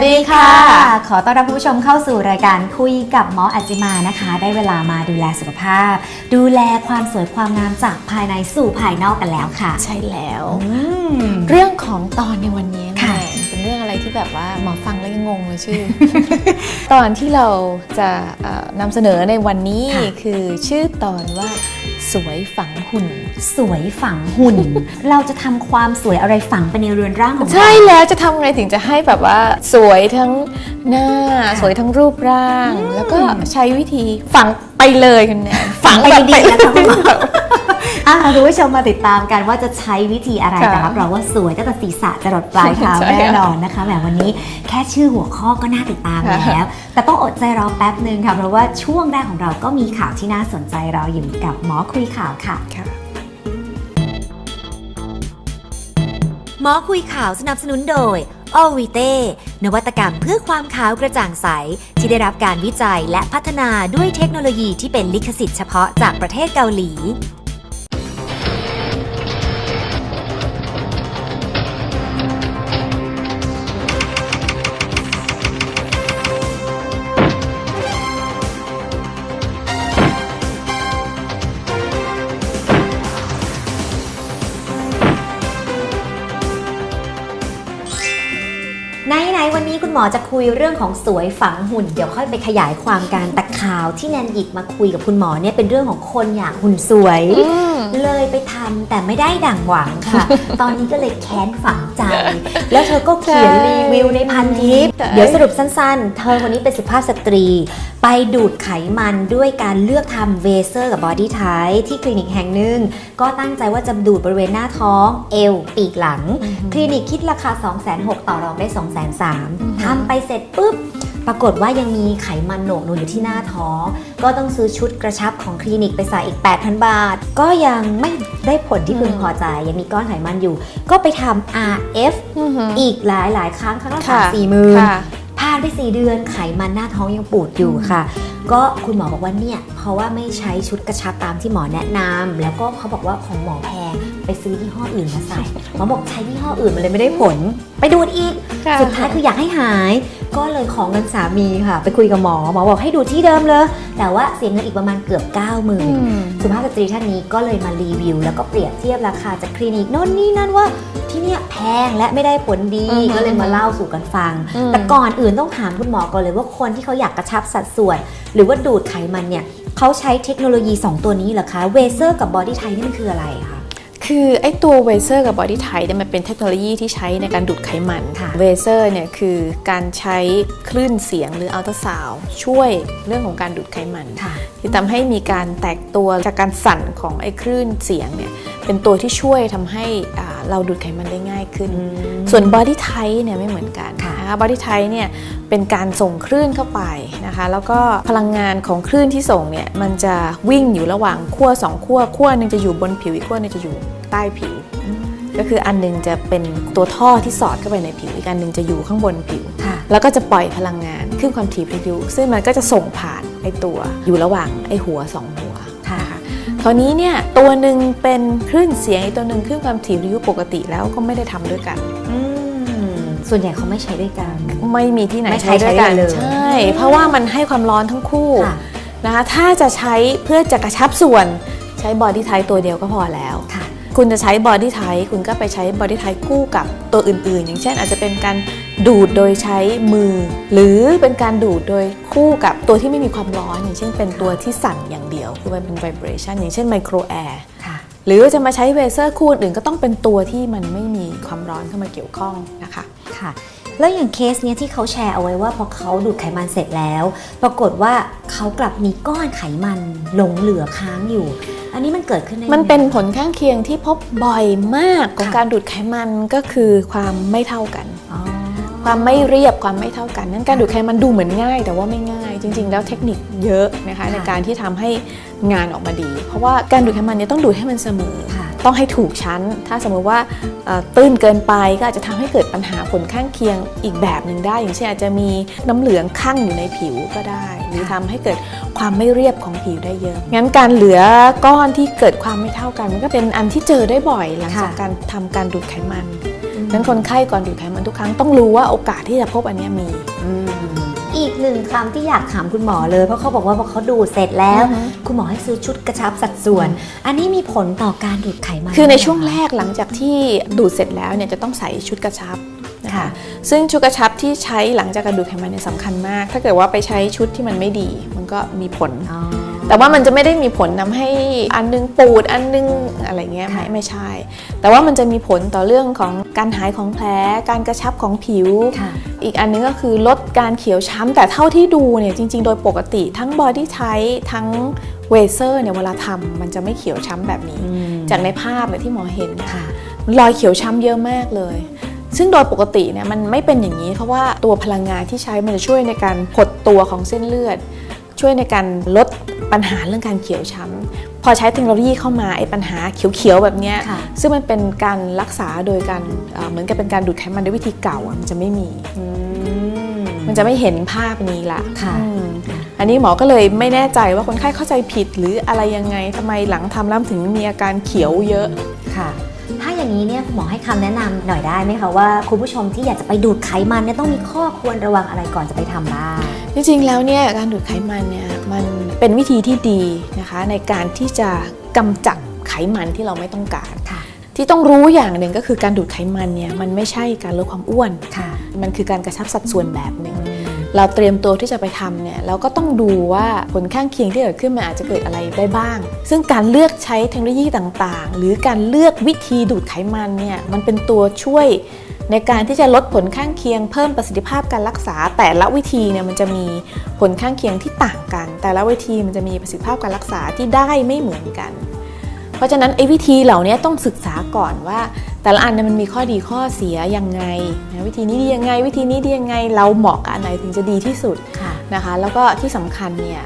สวัสดีค่ะ ขอต้อนรับคุณผู้ชมเข้าสู่รายการคุยกับหมออัจจิมานะคะ ได้เวลามาดูแลสุขภาพ ดูแลความสวยความงามจากภายในสู่ภายนอกกันแล้วค่ะ ใช่แล้วอืมเรื่องของตอนในวันนี้ค่ะเนี่ยเป็นเรื่องอะไรที่แบบว่าหมอฟังแล้วยังงงเลยชื่อ ตอนที่เราจะเอ่อนำเสนอในวันนี้คือชื่อตอนว่า สวยฝังหุ่น สวยฝังหุ่น เราจะทำความสวยอะไรฝังไปในเรือนร่างของเรา ใช่แล้วจะทำไงถึงจะให้แบบว่าสวยทั้งหน้าค่ะสวยทั้งรูปร่าง แล้วก็ใช้วิธีฝังไปเลยคุณแนนฝังไปแบบดีๆนะคะคุณหมอ อะคุณผู้ชมมาติดตามกันว่าจะใช้วิธีอะไรค่ะแต่รับรองว่าสวยตั้งแต่ศีรษะจรดปลายเท้าใช่แน่นอนนะคะแหมวันนี้แค่ชื่อหัวข้อก็น่าติดตามค่ะแล้ว แต่ต้องอดใจรอแป๊บหนึ่งค่ะ เพราะว่าช่วงแรกของเราก็มีข่าวที่น่าสนใจรออยู่กับหมอคุยข่าวค่ะ ค่ะ หมอคุยข่าวสนับสนุนโดย o v i t e นวัตกรรมเพื่อความขาวกระจ่างใส ที่ได้รับการวิจัยและพัฒนาด้วยเทคโนโลยีที่เป็นลิขสิทธิ์เฉพาะจากประเทศเกาหลี มอจะคุยเรื่องของสวยฝังหุ่น เดี๋ยวค่อยไปขยายความการแต่ข่าวที่แนนหยิบมาคุยกับคุณหมอเนี่ยเป็นเรื่องของคนอยากหุ่นสวย เลยไปทำแต่ไม่ได้ดั่งหวังค่ะ ตอนนี้ก็เลยแค้นฝังใจ แล้วเธอก็เขียนใช่รีวิวในพันทิป ใช่ เดี๋ยวสรุปสั้นๆ เธอคนนี้เป็นสุภาพสตรี ไปดูดไขมันด้วยการเลือกทำเวเซอร์กับบอดี้ไทที่คลินิกแห่งหนึ่ง ก็ตั้งใจว่าจะดูดบริเวณหน้าท้อง เอว ปีกหลัง คลินิกคิดราคา 2 6 0 0 0ต่อรองได้ 2 3 0 0 0ทำไปเสร็จปุ๊บปรากฏว่ายังมีไขมันโหนกหนูอยู่ที่หน้าท้อง ก็ต้องซื้อชุดกระชับของคลินิกไปใส่อีก 8,000 บาท ก็ยังไม่ได้ผลที่พึงพอใจ ยังมีก้อนไขมันอยู่ ก็ไปทำ RF อีกหลายหลายๆครั้งครั้งละสามค่ะสี่หมื่นค่ะผ่านไปสี่เดือนไขมันหน้าท้องยังปูดอยู่ค่ะ ก็คุณหมอบอกว่าเนี่ยเพราะว่าไม่ใช้ชุดกระชับตามที่หมอแนะนำแล้วก็เขาบอกว่าของหมอแพงไปซื้อยี่ห้ออื่นมาใส่หมอบอกใช้ยี่ห้ออื่นมันเลยไม่ได้ผล ไปดูดอีกค่ะสุดท้ายคืออยากให้หาย ก็เลยขอเงินสามีค่ะ ไปคุยกับหมอหมอบอกให้ดูที่เดิมเลย แต่ว่าเสียเงินอีกประมาณเกือบ9 0 0 0 0อืมสุภาพสตรีท่านนี้ก็เลยมารีวิว แล้วก็เปรียบเทียบราคาจากคลินิกโน่นนี่นั่นว่าที่เนี่ยแพงและไม่ได้ผลดีอือฮึก็เลยมาเล่าสู่กันฟังอืมแต่ก่อนอื่นต้องถามคุณหมอก่อนเลยว่าคนที่เขาอยากกระชับสัดส่วน หรือว่าดูดไขมันเนี่ยเขาใช้เทคโนโลยี 2 ตัวนี้เหรอคะเวเซอร์กับบอดี้ไทนี่มันคืออะไรคะ คือไอ้ตัวเวเซอร์กับบอดี้ไทเนี่ยมันเป็นเทคโนโลยีที่ใช้ในการดูดไขมันค่ะเวเซอร์เนี่ยคือการใช้คลื่นเสียงหรืออัลตราซาวช่วยเรื่องของการดูดไขมันค่ะที่ทำให้มีการแตกตัวจากการสั่นของไอ้คลื่นเสียงเนี่ยเป็นตัวที่ช่วยทำให้อ่าเราดูดไขมันได้ง่ายขึ้น ส่วน body type เนี่ยไม่เหมือนกันค่ะนะคะ body type เนี่ยเป็นการส่งคลื่นเข้าไปนะคะ แล้วก็พลังงานของคลื่นที่ส่งเนี่ยมันจะวิ่งอยู่ระหว่างขั้วสองขั้วขั้วหนึ่งจะอยู่บนผิวอีกขั้วหนึงจะอยู่ ใต้ผิว ก็คืออันหนึงจะเป็นตัวท่อที่สอดเข้าไปในผิว อีกอันหนึงจะอยู่ข้างบนผิวค่ะแล้วก็จะปล่อยพลังงานขึ้นความถี่พายุซึ่งมันก็จะส่งผ่านไอตัวอยู่ระหว่างไอหัวสองหัวค่ะคราวนี้เนี่ยตัวหนึ่งเป็นคลื่นเสียงอีกตัวหนึ่งคลื่นความถี่พายุปกติแล้วก็ไม่ได้ทำด้วยกันอืมส่วนใหญ่เขาไม่ใช้ด้วยกัน ไม่มีที่ไหนไม่ใช้ใช้ด้วยกันใช้ด้วยเลยใช่เพราะว่ามันให้ความร้อนทั้งคู่ค่ะนะคะถ้าจะใช้เพื่อจะกระชับส่วนใช้บอดี้ไทตัวเดียวก็พอแล้ว ค่ะคุณจะใช้บอดี้ไทคุณก็ไปใช้บอดี้ไทคู่กับตัวอื่นๆ อย่างเช่นอาจจะเป็นการดูดโดยใช้มือ หรือเป็นการดูดโดยคู่กับตัวที่ไม่มีความร้อน อย่างเช่นเป็นตัวที่สั่นอย่างเดียว คือมันเป็น vibration อย่างเช่นไมโครแอร์ค่ะหรือจะมาใช้เวเซอร์คู่อื่นก็ต้องเป็นตัวที่มันไม่มีความร้อนเข้ามาเกี่ยวข้องนะคะค่ะ แล้วอย่างเคสเนี้ยที่เขาแชร์เอาไว้ว่าพอเขาดูดไขมันเสร็จแล้ว ปรากฏว่าเขากลับมีก้อนไขมันหลงเหลือค้างอยู่อัอันนี้มันเกิดขึ้นได้ยังไง มันเป็นผลข้างเคียงที่พบบ่อยมากของค่ะ การดูดไขมันก็คือความไม่เท่ากัน อ๋อ ความไม่เรียบความไม่เท่ากันนั้นการดูดไขมันดูเหมือนง่าย แต่ว่าไม่ง่าย จริง ๆ แล้วเทคนิคเยอะนะคะ ในการที่ทำให้งานออกมาดี เพราะว่าการดูดไขมันเนี่ยต้องดูดให้มันเสมอ ค่ะ ต้องให้ถูกชั้น ถ้าสมมติว่าเอ่อตื้นเกินไปก็อาจจะทำให้เกิดปัญหาผลข้างเคียงอีกแบบหนึ่งได้ อย่างเช่นอาจจะมีน้ำเหลืองข้างอยู่ในผิวก็ได้ หรือทำให้เกิดความไม่เรียบของผิวได้เยอะ งั้นการเหลือก้อนที่เกิดความไม่เท่ากัน มันก็เป็นอันที่เจอได้บ่อยหลังจากค่ะการทำการดูดไขมันนั้นคนไข้ก่อนดูดไขมันทุกครั้งต้องรู้ว่าโอกาสที่จะพบอันเนี้ยมี อีกหนึ่งคำที่อยากถามคุณหมอเลย เพราะเขาบอกว่าพอเขาดูดเสร็จแล้วอือฮึคุณหมอให้ซื้อชุดกระชับสัดส่วน อันนี้มีผลต่อการดูดไขมันคือในไหมะช่วงแรกหลังจากที่ดูดเสร็จแล้วเนี่ยจะต้องใส่ชุดกระชับนะค่ะคะซึ่งชุดกระชับที่ใช้หลังจากการดูดไขมันเนี่ยสำคัญมาก ถ้าเกิดว่าไปใช้ชุดที่มันไม่ดี มันก็มีผลอ๋อแต่ว่ามันจะไม่ได้มีผลทำให้อันนึงปูดอันนึงอะไรเงี้ยไม่ค่ะไม่ใช่ แต่ว่ามันจะมีผลต่อเรื่องของการหายของแผล การกระชับของผิวค่ะอีกอันนึงก็คือลดการเขียวช้ำ แต่เท่าที่ดูเนี่ยจริง ๆ โดยปกติทั้งบอดี้ไททั้งเวเซอร์เนี่ยเวลาทำมันจะไม่เขียวช้ำแบบนี้ จากในภาพเนี่ยที่หมอเห็นนะค่ะรอยเขียวช้ำเยอะมากเลย ซึ่งโดยปกติเนี่ยมันไม่เป็นอย่างนี้ เพราะว่าตัวพลังงานที่ใช้มันจะช่วยในการหดตัวของเส้นเลือด ช่วยในการลดปัญหาเรื่องการเขียวช้ำพ อใช้เทคโนโลยีเข้ามาไอ้ปัญหาเขียวๆแบบเนี้ยค่ะซึ่งมันเป็นการรักษาโดยการเอ่อเหมือนกับเป็นการดูดไขมันด้วยวิธีเก่าอะมันจะไม่มีอืมมันจะไม่เห็นภาพนี้ละค่ะอืมอันนี้หมอก็เลยไม่แน่ใจว่าคนไข้เข้าใจผิดหรืออะไรยังไงทำไมหลังทำแล้วถึงมีอาการเขียวเยอะค่ะถ้าอย่างนี้เนี่ยคุณหมอให้คำแนะนำหน่อยได้ไหมคะว่าคุณผู้ชมที่อยากจะไปดูดไขมันเนี่ยต้องมีข้อควรระวังอะไรก่อนจะไปทำบ้าง จริงๆ แล้วเนี่ยการดูดไขมันเนี่ยมันเป็นวิธีที่ดีนะคะในการที่จะกำจัดไขมันที่เราไม่ต้องการค่ะ ที่ต้องรู้อย่างหนึ่งก็คือการดูดไขมันเนี่ยมันไม่ใช่การลดความอ้วนค่ะมันคือการกระชับสัดส่วนแบบหนึ่งเราเตรียมตัวที่จะไปทำเนี่ยเราก็ต้องดูว่าผลข้างเคียงที่เกิดขึ้นมันอาจจะเกิดอะไรได้บ้าง ซึ่งการเลือกใช้เทคโนโลยีต่างๆ หรือการเลือกวิธีดูดไขมันเนี่ยมันเป็นตัวช่วย ในการที่จะลดผลข้างเคียงเพิ่มประสิทธิภาพการรักษา แต่ละวิธีเนี่ยมันจะมีผลข้างเคียงที่ต่างกัน แต่ละวิธีมันจะมีประสิทธิภาพการรักษาที่ได้ไม่เหมือนกัน เพราะฉะนั้นไอ้วิธีเหล่านี้ต้องศึกษาก่อนว่า แต่ละอันเนี่ยมันมีข้อดีข้อเสียยังไงนะวิธีนี้ดียังไง วิธีนี้ดียังไงเราเหมาะกับอันไหนถึงจะดีที่สุดะนะคะแล้วก็ที่สำคัญเนี่ย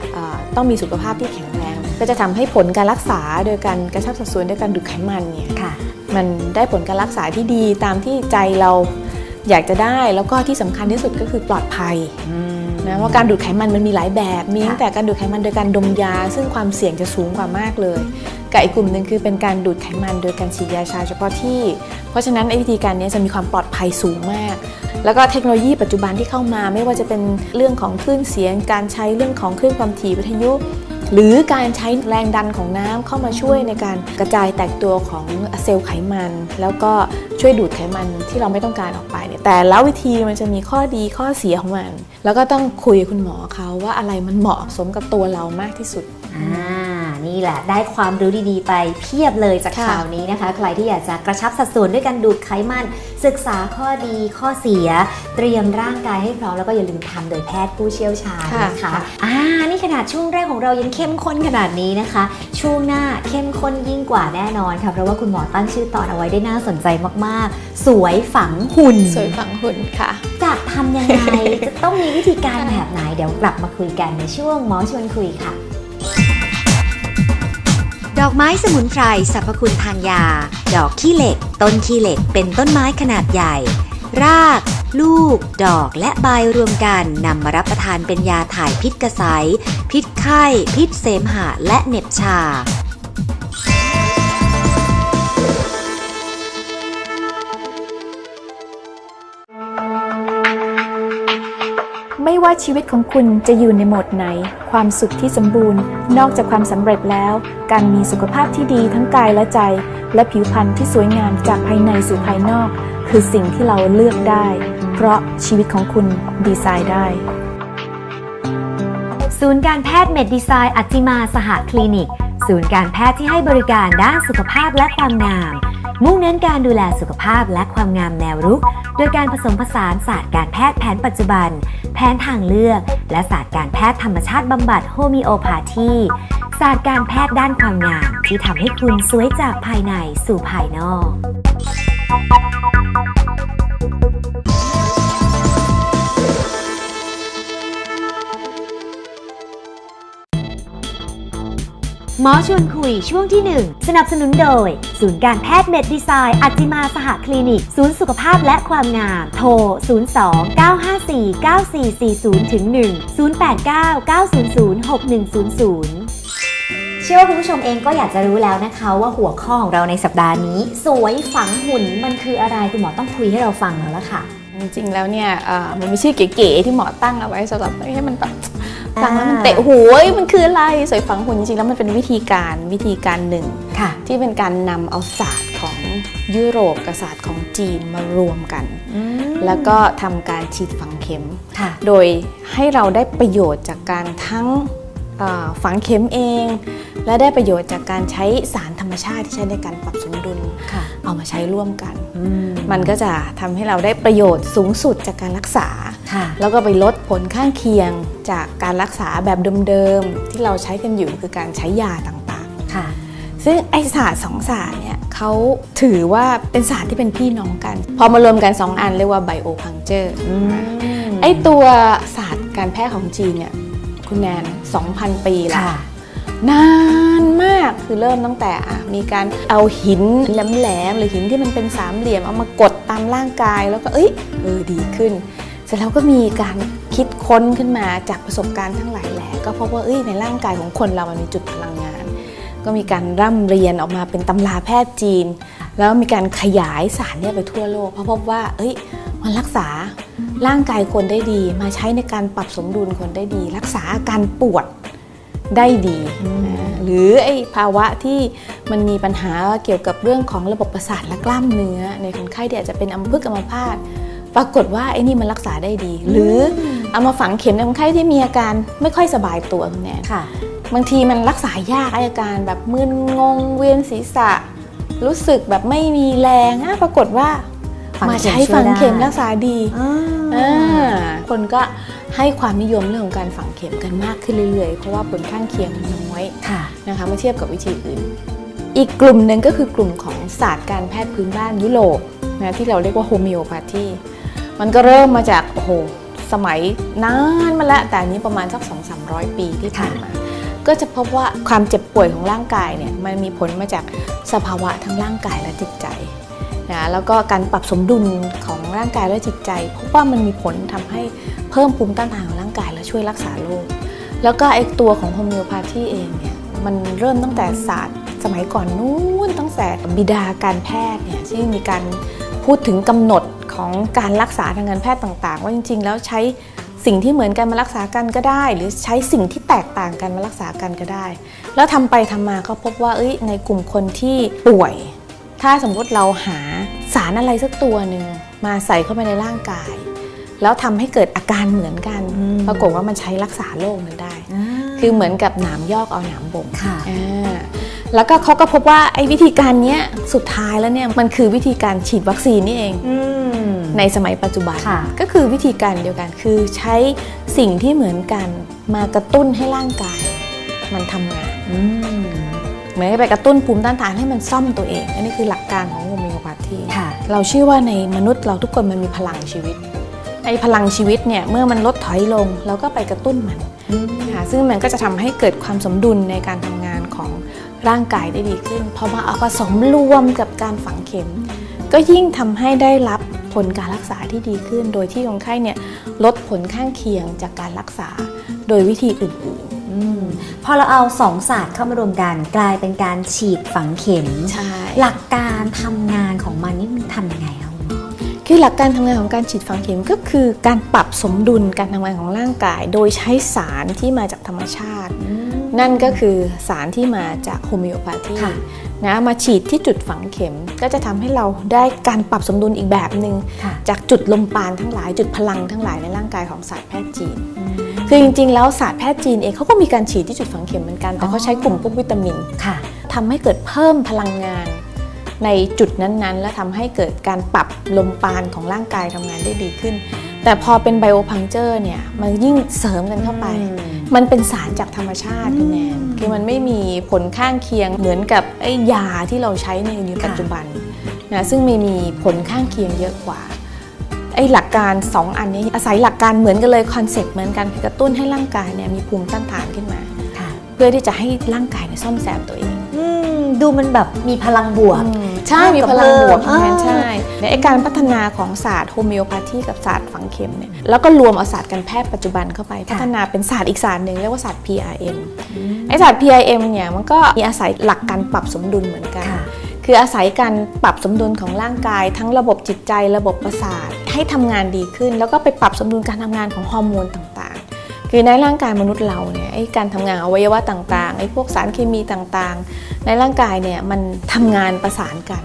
ต้องมีสุขภาพที่แข็งแรง ก็จะทำให้ผลการรักษาโดยการกระชับสัดส่วนด้วยการดูดไขมันเนี่ยค่ะ มันได้ผลการรักษาที่ดีตามที่ใจเราอยากจะได้แล้วก็ที่สำคัญที่สุดก็คือปลอดภัยนะเพราะการดูดไขมันมันมีหลายแบบ มีค่ะตั้งแต่การดูดไขมันโดยการดมยา ซึ่งความเสี่ยงจะสูงกว่ามากเลย กับอีกกลุ่มหนึ่งคือเป็นการดูดไขมันโดยการฉีดยาชาเฉพาะที่ เพราะฉะนั้นไอ้วิธีการนี้จะมีความปลอดภัยสูงมาก แล้วก็เทคโนโลยีปัจจุบันที่เข้ามาไม่ว่าจะเป็นเรื่องของคลื่นเสียง การใช้เรื่องของคลื่นความถี่วิทยุ หรือการใช้แรงดันของน้ำเข้ามาช่วยในการกระจายแตกตัวของเซลล์ไขมัน แล้วก็ช่วยดูดไขมันที่เราไม่ต้องการออกไปเนี่ยแต่ละวิธีมันจะมีข้อดีข้อเสียของมัน แล้วก็ต้องคุยกับคุณหมอเขาว่าอะไรมันเหมาะสมกับตัวเรามากที่สุด อ่า นี่แหละ ได้ความรู้ดีๆ ไปเพียบเลยจากค่ะข่าวนี้นะคะ ใครที่อยากจะกระชับสัดส่วนด้วยการดูดไขมัน ศึกษาข้อดีข้อเสีย เตรียมร่างกายให้พร้อมแล้วก็อย่าลืมทำโดยแพทย์ผู้เชี่ยวชาญนะคะอ่านี่ขนาดช่วงแรกของเรายังเข้มข้นขนาดนี้นะคะ ช่วงหน้าเข้มข้นยิ่งกว่าแน่นอนค่ะเพราะว่าคุณหมอตั้งชื่อตอนเอาไว้ได้น่าสนใจมากๆ สวยฝังหุ่น สวยฝังหุ่นค่ะ จะทำยังไงจะต้องมีวิธีการแบบไหนเดี๋ยวกลับมาคุยกันในช่วงหมอชวนคุยค่ะ ดอกไม้สมุนไพรสรรพคุณทางยา ดอกขี้เหล็ก ต้นขี้เหล็กเป็นต้นไม้ขนาดใหญ่ ราก ลูก ดอกและใบรวมกันนำมารับประทานเป็นยาถ่ายพิษกระสายพิษไข้ พิษเสมหะและเหน็บชา ชีวิตของคุณจะอยู่ในโหมดไหน ความสุขที่สมบูรณ์ นอกจากความสำเร็จแล้ว การมีสุขภาพที่ดีทั้งกายและใจ และผิวพรรณที่สวยงามจากภายในสู่ภายนอก คือสิ่งที่เราเลือกได้ เพราะชีวิตของคุณดีไซน์ได้ ศูนย์การแพทย์เมดดีไซน์อัจจิมาสหคลินิก ศูนย์การแพทย์ที่ให้บริการด้านสุขภาพและความงาม มุ่งเน้นการดูแลสุขภาพและความงามแนวรุก โดยการผสมผสานศาสตร์การแพทย์แผนปัจจุบัน แผนทางเลือก และศาสตร์การแพทย์ธรรมชาติบำบัดโฮมิโอพาธีศาสตร์การแพทย์ด้านความงาม ที่ทำให้คุณสวยจากภายในสู่ภายนอก หมอชวนคุยช่วงที่ 1 สนับสนุนโดย ศูนย์การแพทย์เมดดีไซน์อัจจิมาสหคลินิก ศูนย์สุขภาพและความงาม โทร 02 954 9440ถึง1 089 900 6100เชื่อว่าคุณผู้ชมเองก็อยากจะรู้แล้วนะคะ ว่าหัวข้อของเราในสัปดาห์นี้ สวยฝังหุ่นมันคืออะไรคุณหมอต้องคุยให้เราฟังแล้วล่ะค่ะ จริงๆแล้วเนี่ยเอ่อมันมีชื่อเก๋ๆที่หมอตั้งเอาไว้สำหรับให้มันแบบ ฟังแล้วมันอ่าเตะหูเอ้ยมันคืออะไรสวยฝังหุ่นจริงๆแล้วมันเป็นวิธีการวิธีการหนึ่งค่ะที่เป็นการนำเอาศาสตร์ของยุโรปกับศาสตร์ของจีนมารวมกัน แล้วก็ทำการฉีดฝังเข็มค่ะโดยให้เราได้ประโยชน์จากการทั้งเอ่อฝังเข็มเอง และได้ประโยชน์จากการใช้สารธรรมชาติที่ใช้ในการปรับสมดุลค่ะเอามาใช้ร่วมกันอืมมันก็จะทำให้เราได้ประโยชน์สูงสุดจากการรักษาค่ะ แล้วก็ไปลดผลข้างเคียงจากการรักษาแบบเดิมๆ ที่เราใช้กันอยู่คือการใช้ยาต่างค่ะๆซึ่งไอศาสตร์สองศาสตร์เนี่ยเขาถือว่าเป็นศาสตร์ที่เป็นพี่น้องกัน พอมารวมกัน 2 อันเรียกว่าไบโอพังเจอร์ไอตัวศาสตร์การแพทย์ของจีนเนี่ยคุณแนน 2,000 ปีละค่ะนานมากคือเริ่มตั้งแต่อะมีการเอาหินแหลมๆหรือหินที่มันเป็นสามเหลี่ยมเอามากดตามร่างกายแล้วก็เอ้ยเออดีขึ้นเส ร็จแล้วก็มีการคิดค้นขึ้นมาจากประสบการณ์ทั้งหลายแหละก็พบว่าเอ้ยในร่างกายของคนเรามันมีจุดพลังงาน ก็มีการร่ำเรียนออกมาเป็นตำราแพทย์จีน แล้วมีการขยายสารเนี่ยไปทั่วโลก เพราะพบว่า เอ้ยมันรักษาร่างกายคนได้ดี มาใช้ในการปรับสมดุลคนได้ดี รักษาอาการปวดได้ดีนะหรือไอ้ภาวะที่มันมีปัญหาเกี่ยวกับเรื่องของระบบประสาทและกล้ามเนื้อ ในคนไข้ที่อาจจะเป็นอัมพฤกษ์อัมพาต ปรากฏว่าไอ้นี่มันรักษาได้ดี หรือเอามาฝังเข็มในคนไข้ที่มีอาการไม่ค่อยสบายตัวคุณแนนค่ะ บางทีมันรักษายากอาการแบบมึนงงเวียนศีรษะ รู้สึกแบบไม่มีแรงอะปรากฏว่าฝังมาเข็มใช้ช่วยฝังเข็มได้รักษาดีอ่าอ่าคนก็ให้ความนิยมเรื่องของการฝังเข็มกันมากขึ้นเรื่อยๆ เพราะว่าผลข้างเคียงมันน้อยค่ะนะคะเมื่อเทียบกับวิธีอื่น อีกกลุ่มหนึ่งก็คือกลุ่มของศาสตร์การแพทย์พื้นบ้านยุโรปนะที่เราเรียกว่าโฮมิโอพาธี มันก็เริ่มมาจากโอ้โหสมัยนานมาแล้วแต่นี้ประมาณสัก 2-300 ปีที่ผ่านมา ก็จะพบว่าความเจ็บป่วยของร่างกายเนี่ยมันมีผลมาจากสภาวะทั้งร่างกายและจิตใจนะแล้วก็การปรับสมดุลของร่างกายและจิตใจพบว่ามันมีผลทำให้เพิ่มภูมิต้านทานของร่างกายและช่วยรักษาโรคแล้วก็ไอตัวของโฮมิโอพาธีเองเนี่ยมันเริ่มตั้งแต่ศาสตร์สมัยก่อนนู้นตั้งแต่บิดาการแพทย์เนี่ยที่มีการพูดถึงกำหนด ของการรักษาทางการแพทย์ต่าง ๆ ว่าจริง ๆ แล้วใช้สิ่งที่เหมือนกันมารักษากันก็ได้ หรือใช้สิ่งที่แตกต่างกันมารักษากันก็ได้ แล้วทำไปทำมาเขาพบว่าเอ้ยในกลุ่มคนที่ป่วย ถ้าสมมติเราหาสารอะไรสักตัวหนึ่งมาใส่เข้าไปในร่างกาย แล้วทำให้เกิดอาการเหมือนกันอืมปรากฏว่ามันใช้รักษาโรคนั้นได้าคือเหมือนกับหนามยอกเอาหนามบ่งค่ะอ่าแล้วก็เขาก็พบว่าไอ้วิธีการเนี้ยสุดท้ายแล้วเนี่ยมันคือวิธีการฉีดวัคซีนนี่เองอืม ในสมัยปัจจุบันค่ะก็คือวิธีการเดียวกันคือใช้สิ่งที่เหมือนกันมากระตุ้นให้ร่างกาย มันทำงานอืมเหมือนกับไปกระตุ้นภูมิต้านทานให้มันซ่อมตัวเอง อันนี้คือหลักการของโฮมิโอพาธีค่ะเราเชื่อว่าในมนุษย์เราทุกคนมันมีพลังชีวิตไอ้พลังชีวิตเนี่ยเมื่อมันลดถอยลงเราก็ไปกระตุ้นมันนะคะซึ่งมันก็จะทำให้เกิดความสมดุลในการทำงานของร่างกายได้ดีขึ้นพอมาเอาผสมรวมกับการฝังเข็ม ก็ยิ่งทำให้ได้รับ ผลการรักษาที่ดีขึ้น โดยที่คนไข้เนี่ยลดผลข้างเคียงจากการรักษาโดยวิธีอื่นอืมพอเราเอาสองศาสตร์เข้ามารวมกันกลายเป็นการฉีดฝังเข็ม ๆ ใช่ หลักการทำงานของมันนี่มันทำยังไงคะคุณหมอคือหลักการทำงานของการฉีดฝังเข็มก็คือการปรับสมดุลการทำงานของร่างกาย โดยใช้สารที่มาจากธรรมชาติ นั่นก็คือสารที่มาจากโฮมิโอพาธีค่ะ นะมาฉีดที่จุดฝังเข็ม ก็จะทำให้เราได้การปรับสมดุลอีกแบบหนึ่งค่ะจากจุดลมปานทั้งหลาย จุดพลังทั้งหลายในร่างกายของศาสตร์แพทย์จีน คือจริงๆ แล้วศาสตร์แพทย์จีนเองเขาก็มีการฉีดที่จุดฝังเข็มเหมือนกัน แต่เขาใช้กลุ่มพวกวิตามินค่ะทำให้เกิดเพิ่มพลังงานในจุดนั้นๆ และทำให้เกิดการปรับลมปานของร่างกายทำงานได้ดีขึ้น แต่พอเป็นไบโอพังเจอร์เนี่ยมันยิ่งเสริมกันเข้าไป มันเป็นสารจากธรรมชาติคุณแนนคือมันไม่มีผลข้างเคียงเหมือนกับไอ้ยาที่เราใช้ในในปัจจุบันนะซึ่งไม่มีผลข้างเคียงเยอะกว่าไอ้หลักการ 2 อันนี้อาศัยหลักการเหมือนกันเลยคอนเซ็ปต์เหมือนกันคือกระตุ้นให้ร่างกายเนี่ยมีภูมิต้านทานขึ้นมาค่ะเพื่อที่จะให้ร่างกายเนี่ยซ่อมแซมตัวเองอืม ดูมันแบบมีพลังบวก ใช่เท่ากับมีพลังบวกเพิ่มทั้งนั้นอ่าใช่ในไอ้การพัฒนาของศาสตร์โฮมิโอพาธีกับศาสตร์ฝังเข็มเนี่ยแล้วก็รวมเอาศาสตร์การแพทย์ปัจจุบันเข้าไป พัฒนาเป็นศาสตร์อีกศาสตร์หนึ่งเรียกว่าศาสตร์ PRM ไอ้ศาสตร์ PRM เนี่ยมันก็มีอาศัยหลักการปรับสมดุลเหมือนกันค่ะคืออาศัยการปรับสมดุลของร่างกาย ทั้งระบบจิตใจ ระบบประสาทให้ทำงานดีขึ้น แล้วก็ไปปรับสมดุลการทำงานของฮอร์โมนต่างๆ คือในร่างกายมนุษย์เราเนี่ยไอ้การทำงานอวัยวะต่างๆไอ้พวกสารเคมีต่างๆ ในร่างกายเนี่ยมันทำงานประสานกัน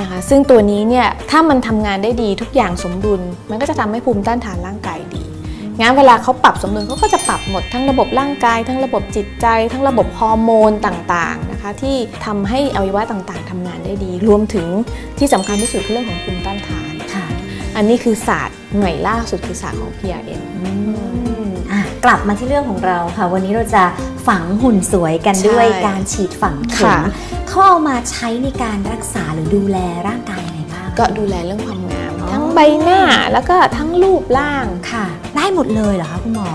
นะคะซึ่งตัวนี้เนี่ยถ้ามันทำงานได้ดีทุกอย่างสมดุล มันก็จะทำให้ภูมิต้านทานร่างกายดีงั้นเวลาเขาปรับสมดุลเขาก็จะปรับหมดทั้งระบบร่างกาย ทั้งระบบจิตใจ ทั้งระบบฮอร์โมนต่างๆนะคะที่ทำให้อวัยวะต่างๆทำงานได้ดี รวมถึงที่สำคัญที่สุดคือเรื่องของภูมิต้านทานค่ะอันนี้คือศาสตร์ใหม่ล่าสุดคือศาสตร์ของ PRM อืมอะ กลับมาที่เรื่องของเราค่ะ วันนี้เราจะฝังหุ่นสวยกันด้วยใช่การฉีดฝังเข็มค่ะเขาเอามาใช้ในการรักษาหรือดูแลร่างกายยังไงบ้างก็ดูแลเรื่องความงามอ๋อทั้งใบหน้าแล้วก็ทั้งรูปร่างค่ะ ได้หมดเลยเหรอคะคุณหมอ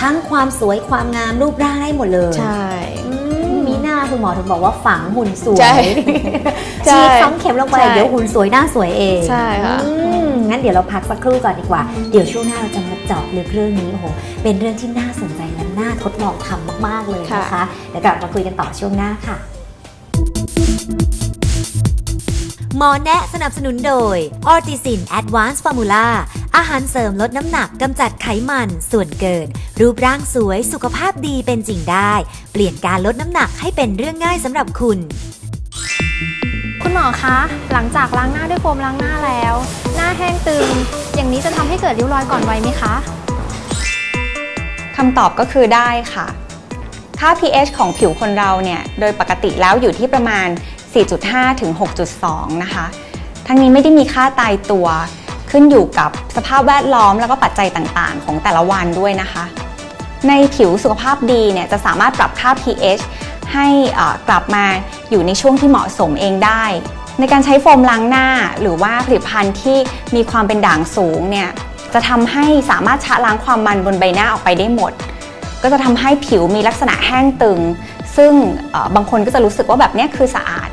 ทั้งความสวยความงามรูปร่างได้หมดเลย ใช่อืมมีหน้าคุณหมอถึงบอกว่าฝังหุ่นสวใช่ยใช่ฉีดฝังเข็มลงไปใช่เดี๋ยวหุ่นสวยหน้าสวยเองใช่ค่ะอืม งั้นเดี๋ยวเราพักสักครู่ก่อนดีกว่า เดี๋ยวช่วงหน้าเราจะมาเจาะลึกเรื่องนี้โอ้โหเป็นเรื่องที่น่าสนใจและน่าทดลองทำมากๆเลยนะคะเดี๋ยวกลับมาคุยกันต่อช่วงหน้าค่ะหมอแนะสนับสนุนโดยออติซินแอดวานซ์ฟอร์มูล่าอาหารเสริมลดน้ำหนักกำจัดไขมันส่วนเกิน รูปร่างสวยสุขภาพดีเป็นจริงได้ เปลี่ยนการลดน้ำหนักให้เป็นเรื่องง่ายสำหรับคุณคุณ หมอคะ หลังจากล้างหน้าด้วยโฟมล้างหน้าแล้ว หน้าแห้งตึง อย่างนี้จะทำให้เกิดริ้วรอยก่อนวัยไหมคะคำตอบก็คือได้ค่ะ ค่า pH ของผิวคนเราเนี่ย โดยปกติแล้วอยู่ที่ประมาณ 4.5 ถึง 6.2 นะคะ ทั้งนี้ไม่ได้มีค่าตายตัวขึ้นอยู่กับสภาพแวดล้อมแล้วก็ปัจจัยต่างๆ ของแต่ละวันด้วยนะคะ ในผิวสุขภาพดีเนี่ยจะสามารถปรับค่า pH ให้กลับมาอยู่ในช่วงที่เหมาะสมเองได้ ในการใช้โฟมล้างหน้า หรือว่าผลิตภัณฑ์ที่มีความเป็นด่างสูงเนี่ยจะทำให้สามารถชะล้างความมันบนใบหน้าออกไปได้หมด ก็จะทำให้ผิวมีลักษณะแห้งตึง ซึ่งบางคนก็จะรู้สึกว่าแบบนี้คือสะอาด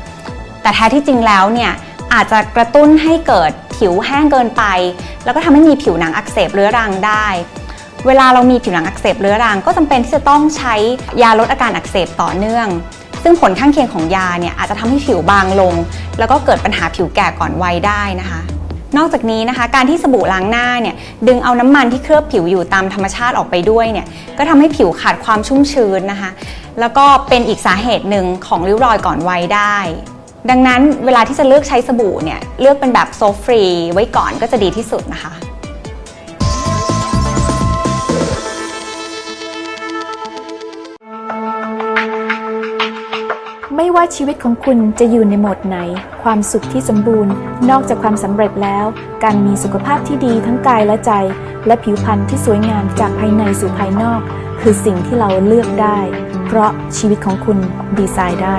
แต่แท้ที่จริงแล้วเนี่ยอาจจะกระตุ้นให้เกิดผิวแห้งเกินไป แล้วก็ทำให้มีผิวหนังอักเสบเรื้อรังได้ เวลาเรามีผิวหนังอักเสบเรื้อรัง ก็จำเป็นที่จะต้องใช้ยาลดอาการอักเสบต่อเนื่อง ซึ่งผลข้างเคียงของยาเนี่ยอาจจะทำให้ผิวบางลง แล้วก็เกิดปัญหาผิวแก่ก่อนวัยได้นะคะนอกจากนี้นะคะการที่สบู่ล้างหน้าเนี่ยดึงเอาน้ำมันที่เคลือบผิวอยู่ตามธรรมชาติออกไปด้วยเนี่ยก็ทำให้ผิวขาดความชุ่มชื้นนะคะ แล้วก็เป็นอีกสาเหตุหนึ่งของริ้วรอยก่อนวัยได้ ดังนั้นเวลาที่จะเลือกใช้สบู่เนี่ยเลือกเป็นแบบโซฟรีไว้ก่อนก็จะดีที่สุดนะคะ ว่าชีวิตของคุณจะอยู่ในโหมดไหน ความสุขที่สมบูรณ์ นอกจากความสำเร็จแล้ว การมีสุขภาพที่ดีทั้งกายและใจ และผิวพรรณที่สวยงามจากภายในสู่ภายนอก คือสิ่งที่เราเลือกได้ เพราะชีวิตของคุณดีไซน์ได้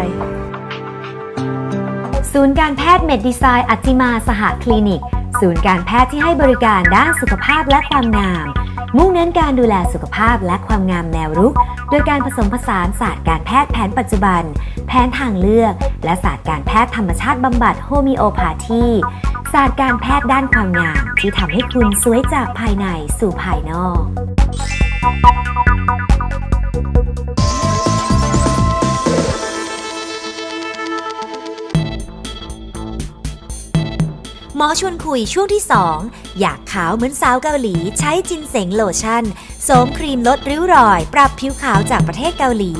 ศูนย์การแพทย์เมดดีไซน์อัจจิมาสหคลินิก ศูนย์การแพทย์ที่ให้บริการด้านสุขภาพและความงาม มุ่งเน้นการดูแลสุขภาพและความงามแนวรุก โดยการผสมผสานศาสตร์การแพทย์แผนปัจจุบัน แผนทางเลือก และศาสตร์การแพทย์ธรรมชาติบำบัดโฮมิโอพาธีศาสตร์การแพทย์ด้านความงาม ที่ทำให้คุณสวยจากภายในสู่ภายนอก อชวนคุยช่วงที่ 2 อยากขาวเหมือนสาวเกาหลี ใช้จินเสงโลชั่นโสมครีมลดริ้วรอย ปรับผิวขาวจากประเทศเกาหลี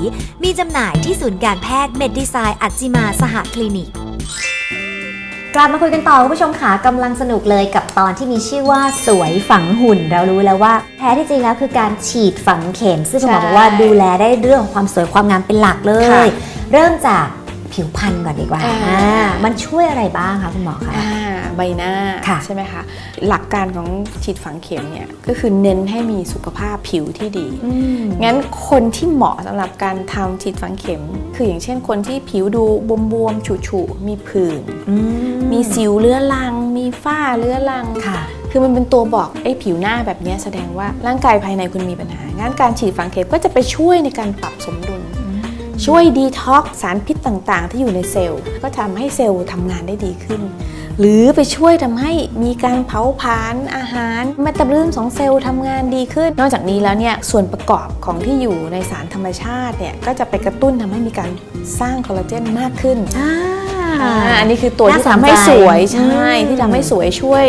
มีจำหน่ายที่ศูนย์การแพทย์เมดดีไซน์อัจจิมาสหคลินิกกลับมาคุยกันต่อคุณผู้ชมขากำลังสนุกเลยกับตอนที่มีชื่อว่าสวยฝังหุ่น เรารู้แล้วว่าแท้ที่จริงแล้วคือการฉีดฝังเข็ม ซึ่งคุณหมอใช่บอกว่าดูแลได้เรื่องของความสวยความงามเป็นหลักเลยค่ะเริ่มจากผิวพรรณก่อนดีกว่าอ่าอ่า มันช่วยอะไรบ้างคะคุณหมอคะอ่า ใบหน้าค่ะใช่ไหมคะหลักการของฉีดฝังเข็มเนี่ยก็คือเน้นให้มีสุขภาพผิวที่ดีงั้นคนที่เหมาะสำหรับการทำฉีดฝังเข็ม คืออย่างเช่นคนที่ผิวดูบวมๆฉูๆมีผื่นมีสิวเรื้อรัง มีฝ้าเรื้อรังค่ะคือมันเป็นตัวบอกไอ้ผิวหน้าแบบเนี้ยแสดงว่าร่างกายภายในคุณมีปัญหา งั้นการฉีดฝังเข็มก็จะไปช่วยในการปรับสมดุล ช่วยดีท็อกซ์สารพิษต่างๆ ที่อยู่ในเซลล์ ก็ทำให้เซลล์ทำงานได้ดีขึ้น หรือไปช่วยทำให้มีการเผาผลาญอาหารเมตาบอลิซึมของเซลล์ทำงานดีขึ้น นอกจากนี้แล้วเนี่ยส่วนประกอบของที่อยู่ในสารธรรมชาติเนี่ยก็จะไปกระตุ้นทำให้มีการสร้างคอลลาเจนมากขึ้นอ่าอ่าอันนี้คือตัวที่น่าสนทำให้สวยใจใช่อืมที่ทำให้สวยช่วย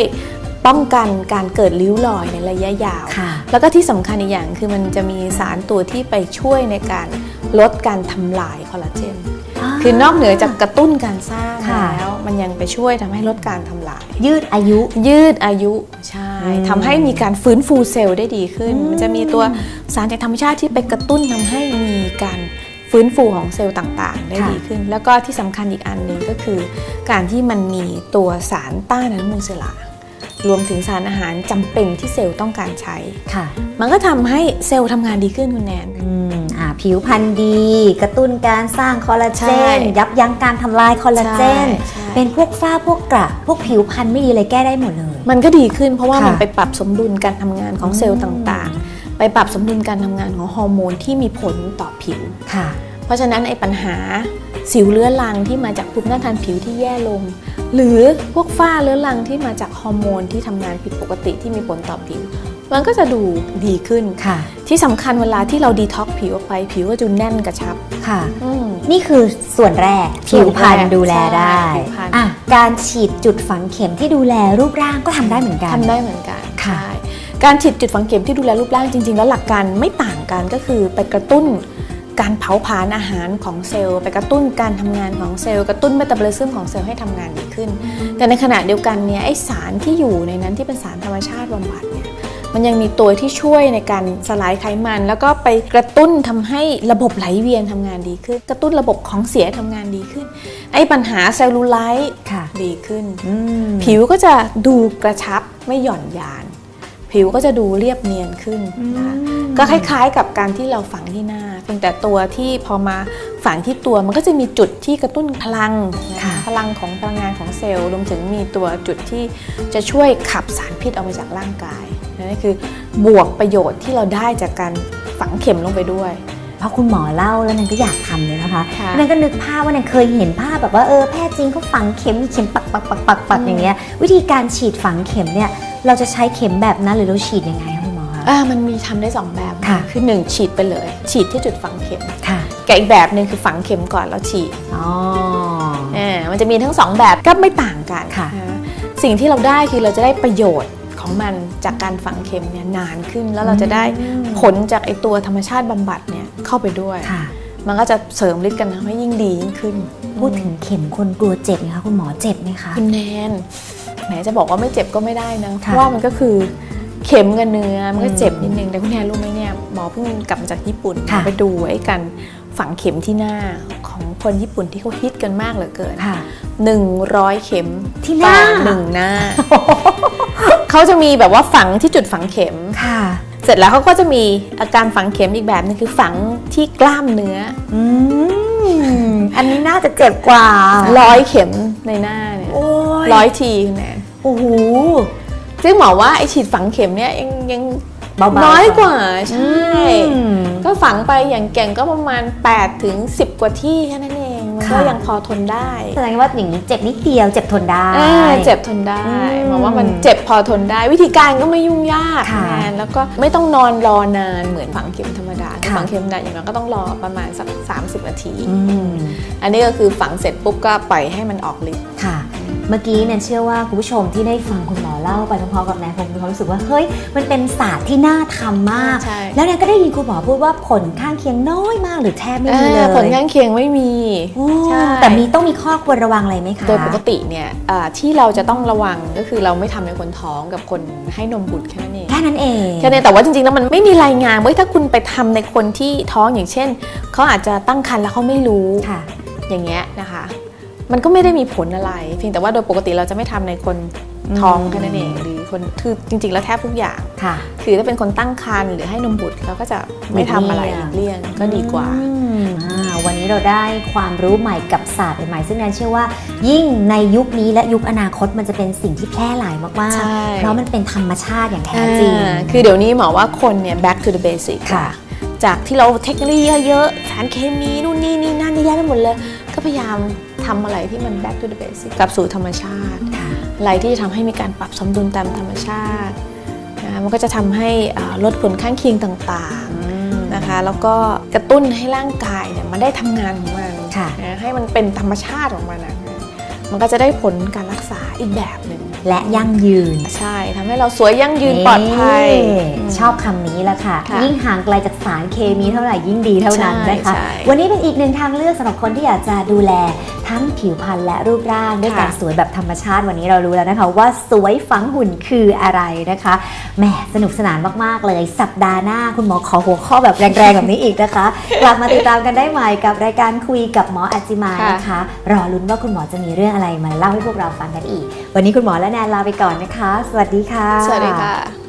ป้องกันการเกิดริ้วรอยในระยะยาวค่ะแล้วก็ที่สำคัญอีกอย่างคือมันจะมีสารตัวที่ไปช่วยในการลดการทำลายคอลลาเจน คือนอกเหนือจากกระตุ้นการสร้างค่ะ แล้ว มันยังไปช่วยทำให้ลดการทำลาย ยืดอายุ ยืดอายุใช่อืมทำให้มีการฟื้นฟูเซลล์ได้ดีขึ้นอืมมันจะมีตัวสารจากธรรมชาติที่ไปกระตุ้นทำให้มีการฟื้นฟูของเซลล์ต่างๆ ได้ดีขึ้น แล้วก็ที่สำคัญอีกอันหนึ่งก็คือ การที่มันมีตัวสารต้านอนุมูลอิสระรวมถึงสารอาหารจำเป็นที่เซลล์ต้องการใช้ ค่ะมันก็ทำให้เซลล์ทำงานดีขึ้นคุณแนน อืมอ่า ผิวพรรณดี กระตุ้นการสร้างคอลลาเจใช่น ยับยั้งการทำลายคอลลาเจน ใช่ใช่ เป็นพวกฝ้าพวกกระ พวกผิวพรรณไม่ดีเลยแก้ได้หมดเลย มันก็ดีขึ้นเพราะว่าค่ะมันไปปรับสมดุลการทำงานของเซลล์ต่างๆ ไปปรับสมดุลการทำงานของฮอร์โมนที่มีผลต่อผิว ค่ะ เพราะฉะนั้นไอ้ปัญหาสิวเรื้อรังที่มาจากภูมิต้านทานผิวที่แย่ลง หรือพวกฝ้าเรื้อรังที่มาจากฮอร์โมนที่ทำงานผิดปกติที่มีผลต่อผิว มันก็จะดูดีขึ้นค่ะ ที่สำคัญเวลาที่เราดีท็อกผิวออกไปผิวก็จะแน่นกระชับค่ะอืมนี่คือส่วนแรกส่ผิววนแรกพรรณดูแลได้ใช่ผิวพรรณอะการฉีดจุดฝังเข็มที่ดูแลรูปร่างก็ทำได้เหมือนกันทำได้เหมือนกันค่ะใช่การฉีดจุดฝังเข็มที่ดูแลรูปร่างจริง ๆ แล้วหลักการไม่ต่างกันก็คือไปกระตุ้นการเผาผลาญอาหารของเซลล์ ไปกระตุ้นการทำงานของเซลล์กระตุ้นเมตาบอลิซึมของเซลล์ให้ทำงานดีขึ้น แต่ในขณะเดียวกันเนี่ยไอสารที่อยู่ในนั้นที่เป็นสารธรรมชาติบำบัดเนี่ย มันยังมีตัวที่ช่วยในการสลายไขมัน แล้วก็ไปกระตุ้นทำให้ระบบไหลเวียนทำงานดีขึ้น กระตุ้นระบบของเสียทำงานดีขึ้น ไอ้ปัญหาเซลลูไลท์ค่ะดีขึ้นอืมผิวก็จะดูกระชับไม่หย่อนยาน ผิวก็จะดูเรียบเนียนขึ้นนะคะก็คล้ายๆ กับการที่เราฝังที่หน้า เพียงแต่ตัวที่พอมาฝังที่ตัวมันก็จะมีจุดที่กระตุ้นพลังนะคะค่ะพลังของพลังงานของเซลล์รวมถึงมีตัวจุดที่จะช่วยขับสารพิษออกมาจากร่างกาย นั่นคือบวกประโยชน์ที่เราได้จากการฝังเข็มลงไปด้วยเพราะคุณหมอเล่าแล้วนันก็อยากทำเลยนะคะค่ะนันก็นึกภาพว่านันเคยเห็นภาพแบบว่าเออแพทย์จริงเขาฝังเข็มมีเข็มปักปักปักปักปักอย่างเงี้ยวิธีการฉีดฝังเข็มเนี่ยเราจะใช้เข็มแบบนั้นหรือเราฉีดยังไงคะคุณหมอคะอ่ามันมีทำได้สองแบบค่ะคือหนึ่งฉีดไปเลย ฉีดที่จุดฝังเข็มค่ะกับอีกแบบหนึ่งคือฝังเข็มก่อนแล้วฉีดอ๋ออ่ามันจะมีทั้งสองแบบก็ไม่ต่างกันค่ะนสิ่งที่เราได้คือเราจะได้ประโยชน์ ของมันจากการฝังเข็มเนี่ยนานขึ้นแล้วเราจะได้ผลจากไอตัวธรรมชาติบำบัดเนี่ยเข้าไปด้วยค่ะมันก็จะเสริมฤทธิ์กันทำให้ยิ่งดียิ่งขึ้น พูดถึงเข็มคนกลัวเจ็บนะคะคุณหมอเจ็บไหมคะคุณแนนแหมจะบอกว่าไม่เจ็บก็ไม่ได้นะเพค่ะราะว่ามันก็คือเข็มกับเนื้อมันก็อืมเจ็บนิดนึงแต่คุณแนนรู้ไหมเนี่ยหมอเพิ่งกลับมาจากญี่ปุ่นค่ะไปดูไอ้การฝังเข็มที่หน้าของคนญี่ปุ่นที่เขาฮิตกันมากเหลือเกินค่ะ100เข็มที่หน้าต่อหนึ่งหน้า เขาจะมีแบบว่าฝังที่จุดฝังเข็ม ค่ะ เสร็จแล้วเขาก็จะมีอาการฝังเข็มอีกแบบนึงคือฝังที่กล้ามเนื้ออืมอันนี้น่าจะเจ็บกว่า ร้อยเข็มในหน้าเนี่ยโอ้ยร้อยทีคุณแนนโอ้โหซึ่งหมอว่าไอฉีดฝังเข็มเนี่ยยังยังเบาๆน้อยกว่าใช่อืมก็ฝังไปอย่างเก่งก็ประมาณ8ถึง10 กว่าที่แค่นั้นเอง มันก็ค่ะยังพอทนได้แสดงว่าอย่างนี้เจ็บนิดเดียวเจ็บทนได้อ่าเจ็บทนได้อืมหมายว่ามันเจ็บพอทนได้ วิธีการก็ไม่ยุ่งยากค่ะแนนแล้วก็ไม่ต้องนอนรอนานเหมือนฝังเข็มธรรมดาค่ะฝังเข็มธรรมดาอย่างน้อยก็ต้องรอประมาณสัก30นาทีอืมอันนี้ก็คือฝังเสร็จปุ๊บก็ปล่อยให้มันออกฤทธิ์ค่ะ เมื่อกี้เนี่ยเชื่อว่าคุณผู้ชมที่ได้ฟังคุณหมอเล่าไปพร้อมๆกับแนนคงมีความรู้สึกว่าเฮ้ยมันเป็นศาสตร์ที่น่าทำมากใช่แล้วแนนก็ได้ยินคุณหมอพูดว่าผลข้างเคียงน้อยมากหรือแทบไม่มีเลอ่ายผลข้างเคียงไม่มีโอ้ใช่แต่มีต้องมีข้อควรระวังอะไรไหมคะโดยปกติเนี่ยอ่าที่เราจะต้องระวังก็คือเราไม่ทำในคนท้องกับคนให้นมบุตรแค่นั้นเองแค่นั้นเองแค่นี้แต่ว่าจริงๆแล้วมันไม่มีรายงานว่าถ้าคุณไปทำในคนที่ท้องอย่างเช่นเขาอาจจะตั้งครรภ์แล้วเขาไม่รู้ค่ะอย่างเงี้ยนะคะ มันก็ไม่ได้มีผลอะไร เพียงแต่ว่าโดยปกติเราจะไม่ทำในคนท้องแค่นั้นเองหรือคนคือจริง ๆ แล้วแทบทุกอย่างค่ะคือถ้าเป็นคนตั้งครรภ์หรือให้นมบุตรเราก็จะไม่ทำอะไรหลีกเลี่ยงก็ดีกว่าอืมอ่าวันนี้เราได้ความรู้ใหม่กับศาสตร์ใหม่ๆซึ่งแนนเชื่อว่า ยิ่งในยุคนี้และยุคอนาคตมันจะเป็นสิ่งที่แพร่หลายมากใช่ๆเพราะมันเป็นธรรมชาติอย่างแท้จริงอ่าคือเดี๋ยวนี้หมอว่าคนเนี่ย back to the basic ค่ะจากที่เราเทคโนโลยีเยอะๆสารเคมีนู่นนี่นี่นั่นเยอะแยะไปหมดเลย ก็พยายาม ทำอะไรที่มัน back to the basic กลับสู่ธรรมชาติค่ะอะไรที่จะทำให้มีการปรับสมดุลตามธรรมชาตินะคะมันก็จะทำให้อ่าลดผลข้างเคียงต่างๆนะคะแล้วก็กระตุ้นให้ร่างกายเนี่ยมันได้ทำงานของมันค่ะนะให้มันเป็นธรรมชาติของมันนะมันก็จะได้ผลการรักษาอีกแบบหนึ่งและยั่งยืน ใช่ทำให้เราสวยยั่งยืนปลอดภัยนี่ชอบคำนี้แหละค่ะค่ะ ยิ่งห่างไกลจากสารเคมีเท่าไหร่ยิ่งดีเท่านั้นนะคะใช่ใช่วันนี้เป็นอีกหนึ่งทางเลือกสำหรับคนที่อยากจะดูแลทั้งผิวพรรณและรูปร่างด้วยค่ะการสวยแบบธรรมชาติวันนี้เรารู้แล้วนะคะ ว่าสวยฝังหุ่นคืออะไรนะคะแหมสนุกสนานมากๆเลยสัปดาห์หน้าคุณหมอขอหัวข้อแบบแรงๆแบบนี้อีกนะคะกลับมาติดตามกันได้ใหม่กับรายการคุยกับหมออัจจิมานะคะ รอลุ้นว่าคุณหมอจะมีเรื่องอะไรมาเล่าให้พวกเราฟังกันอีก วันนี้คุณหมอและแนนลาไปก่อนนะคะ สวัสดีค่ะ สวัสดีค่ะ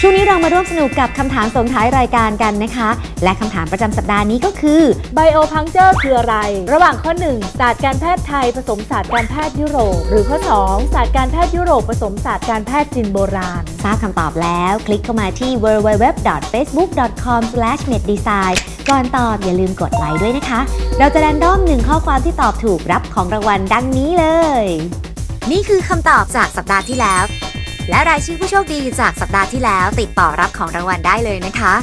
ช่วงนี้เรามาร่วมสนุกกับคำถามส่งท้ายรายการกันนะคะ และคำถามประจำสัปดาห์นี้ก็คือ ไบโอพังเจอร์คืออะไร ระหว่างข้อ 1 ศาสตร์การแพทย์ไทยผสมศาสตร์การแพทย์ยุโรป หรือข้อ 2 ศาสตร์การแพทย์ยุโรปผสมศาสตร์การแพทย์จีนโบราณ ทราบคำตอบแล้ว คลิกเข้ามาที่ www.facebook.com/meddesign ก่อนตอบอย่าลืมกดไลค์ด้วยนะคะ เราจะแรนดอมหนึ่งข้อความที่ตอบถูกรับของรางวัลดังนี้เลย นี่คือคำตอบจากสัปดาห์ที่แล้ว และรายชื่อผู้โชคดีจากสัปดาห์ที่แล้วติดต่อรับของรางวัลได้เลยนะคะ